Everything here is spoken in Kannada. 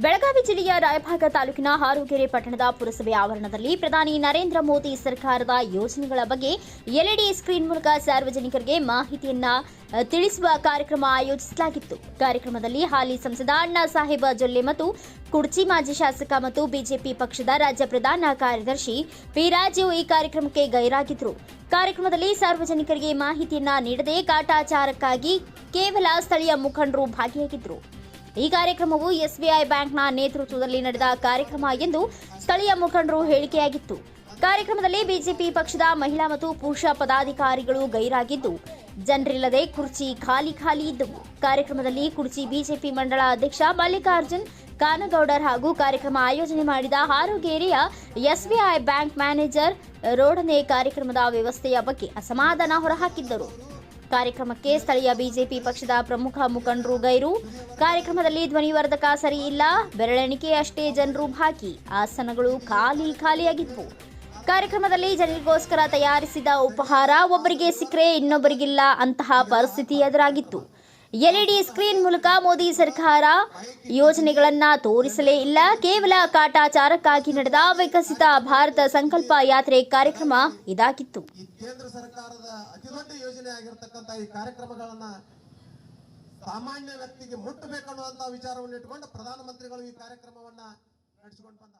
ಬೆಳಗಾವಿ ಜಿಲ್ಲೆಯ ರಾಯಭಾಗ ತಾಲೂಕಿನ ಹಾರುಗೆರೆ ಪಟ್ಟಣದ ಪುರಸಭೆ ಆವರಣದಲ್ಲಿ ಪ್ರಧಾನಿ ನರೇಂದ್ರ ಮೋದಿ ಸರ್ಕಾರದ ಯೋಜನೆಗಳ ಬಗ್ಗೆ ಎಲ್ಇಡಿ ಸ್ಕ್ರೀನ್ ಮೂಲಕ ಸಾರ್ವಜನಿಕರಿಗೆ ಮಾಹಿತಿಯನ್ನ ತಿಳಿಸುವ ಕಾರ್ಯಕ್ರಮ ಆಯೋಜಿಸಲಾಗಿತ್ತು. ಕಾರ್ಯಕ್ರಮದಲ್ಲಿ ಹಾಲಿ ಸಂಸದ ಅಣ್ಣಾ ಸಾಹೇಬ ಜೊಲ್ಲೆ ಮತ್ತು ಕುಡ್ಚಿ ಮಾಜಿ ಶಾಸಕ ಮತ್ತು ಬಿಜೆಪಿ ಪಕ್ಷದ ರಾಜ್ಯ ಪ್ರಧಾನ ಕಾರ್ಯದರ್ಶಿ ಪಿ ರಾಜು ಈ ಕಾರ್ಯಕ್ರಮಕ್ಕೆ ಗೈರಾಗಿದ್ದರು ಕಾರ್ಯಕ್ರಮದಲ್ಲಿ ಸಾರ್ವಜನಿಕರಿಗೆ ಮಾಹಿತಿಯನ್ನ ನೀಡದೆ ಕಾಟಾಚಾರಕ್ಕಾಗಿ ಕೇವಲ ಸ್ಥಳೀಯ ಮುಖಂಡರು ಭಾಗಿಯಾಗಿದ್ರು. ಈ ಕಾರ್ಯಕ್ರಮವು ಎಸ್ಬಿಐ ಬ್ಯಾಂಕ್ನ ನೇತೃತ್ವದಲ್ಲಿ ನಡೆದ ಕಾರ್ಯಕ್ರಮ ಎಂದು ಸ್ಥಳೀಯ ಮುಖಂಡರು ಹೇಳಿಕೆಯಾಗಿತ್ತು. ಕಾರ್ಯಕ್ರಮದಲ್ಲಿ ಬಿಜೆಪಿ ಪಕ್ಷದ ಮಹಿಳಾ ಮತ್ತು ಪುರುಷ ಪದಾಧಿಕಾರಿಗಳು ಗೈರಾಗಿದ್ದು, ಜನರಿಲ್ಲದೆ ಕುರ್ಚಿ ಖಾಲಿ ಖಾಲಿ ಇದ್ದವು. ಕಾರ್ಯಕ್ರಮದಲ್ಲಿ ಕುರ್ಚಿ ಬಿಜೆಪಿ ಮಂಡಳ ಅಧ್ಯಕ್ಷ ಮಲ್ಲಿಕಾರ್ಜುನ್ ಕಾನಗೌಡರ್ ಹಾಗೂ ಕಾರ್ಯಕ್ರಮ ಆಯೋಜನೆ ಮಾಡಿದ ಹಾರುಗೇರಿಯ ಎಸ್ಬಿಐ ಬ್ಯಾಂಕ್ ಮ್ಯಾನೇಜರ್ ರೋಡನೆ ಕಾರ್ಯಕ್ರಮದ ವ್ಯವಸ್ಥೆಯ ಬಗ್ಗೆ ಅಸಮಾಧಾನ ಹೊರಹಾಕಿದ್ದರು. ಕಾರ್ಯಕ್ರಮಕ್ಕೆ ಸ್ಥಳೀಯ ಬಿಜೆಪಿ ಪಕ್ಷದ ಪ್ರಮುಖ ಮುಖಂಡರು ಗೈರು. ಕಾರ್ಯಕ್ರಮದಲ್ಲಿ ಧ್ವನಿವರ್ಧಕ ಸರಿ ಇಲ್ಲ. ಬೆರಳೆಣಿಕೆ ಅಷ್ಟೇ ಜನರು ಬಾಕಿ. ಆಸನಗಳು ಖಾಲಿ ಖಾಲಿಯಾಗಿತ್ತು. ಕಾರ್ಯಕ್ರಮದಲ್ಲಿ ಜನರಿಗೋಸ್ಕರ ತಯಾರಿಸಿದ ಉಪಹಾರ ಒಬ್ಬರಿಗೆ ಸಿಕ್ಕರೆ ಇನ್ನೊಬ್ಬರಿಗಿಲ್ಲ. ಅಂತಹ ಪರಿಸ್ಥಿತಿ ಎದುರಾಗಿತ್ತು. ಎಲ್ಇಡಿ ಸ್ಕ್ರೀನ್ ಮೂಲಕ ಮೋದಿ ಸರ್ಕಾರ ಯೋಜನೆಗಳನ್ನ ತೋರಿಸಲೇ ಇಲ್ಲ. ಕೇವಲ ಕಾಟಾಚಾರಕ್ಕಾಗಿ ನಡೆದ ವಿಕಸಿತ ಭಾರತ ಸಂಕಲ್ಪ ಯಾತ್ರೆ ಕಾರ್ಯಕ್ರಮ ಇದಾಗಿತ್ತು. ಕೇಂದ್ರ ಸರ್ಕಾರದ ಅತಿದೊಡ್ಡ ಯೋಜನೆ ಆಗಿರ್ತಕ್ಕಂಥ ಈ ಕಾರ್ಯಕ್ರಮಗಳನ್ನ ಸಾಮಾನ್ಯ ವ್ಯಕ್ತಿಗೆ ಮುಟ್ಟಬೇಕನ್ನುವಂತಹ ವಿಚಾರವನ್ನು ಇಟ್ಟುಕೊಂಡು ಪ್ರಧಾನಮಂತ್ರಿಗಳು ಈ ಕಾರ್ಯಕ್ರಮವನ್ನ ನಡೆಸಿಕೊಂಡು ಬಂದ